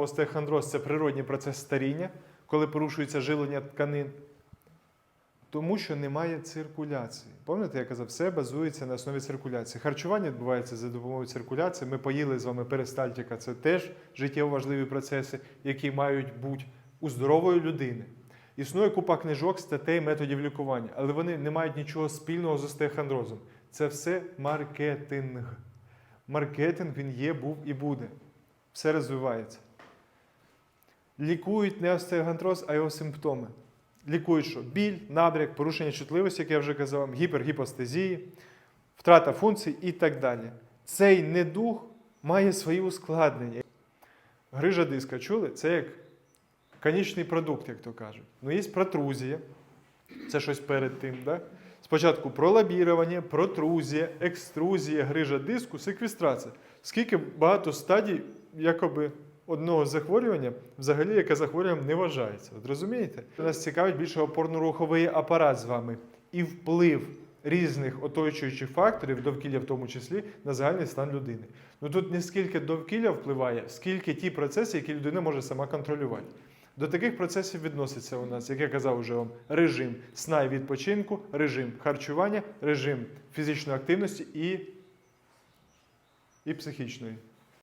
Остеохондроз це природній процес старіння, коли порушується жилення тканин. Тому що немає циркуляції. Пам'ятаєте, я казав, все базується на основі циркуляції. Харчування відбувається за допомогою циркуляції. Ми поїли з вами перистальтика. Це теж життєво важливі процеси, які мають бути у здорової людини. Існує купа книжок, статей, методів лікування, але вони не мають нічого спільного з остеохондрозом. Це все маркетинг. Маркетинг він є, був і буде. Все розвивається. Лікують не остеохондроз, а його симптоми. Лікують що? Біль, набряк, порушення чутливості, як я вже казав, гіпергіпостезії, втрата функцій і так далі. Цей недух має свої ускладнення. Грижа диска, чули? Це як конічний продукт, як то кажуть. Ну, є протрузія, це щось перед тим. Да? Спочатку пролабірування, протрузія, екструзія, грижа диску, секвестрація. Скільки багато стадій якоби одного захворювання, взагалі, яке захворюванням не вважається. От розумієте? Нас цікавить більше опорно-руховий апарат з вами і вплив різних оточуючих факторів, довкілля в тому числі, на загальний стан людини. Ну тут не скільки довкілля впливає, скільки ті процеси, які людина може сама контролювати. До таких процесів відноситься у нас, як я казав уже вам, режим сна і відпочинку, режим харчування, режим фізичної активності і, і психічної.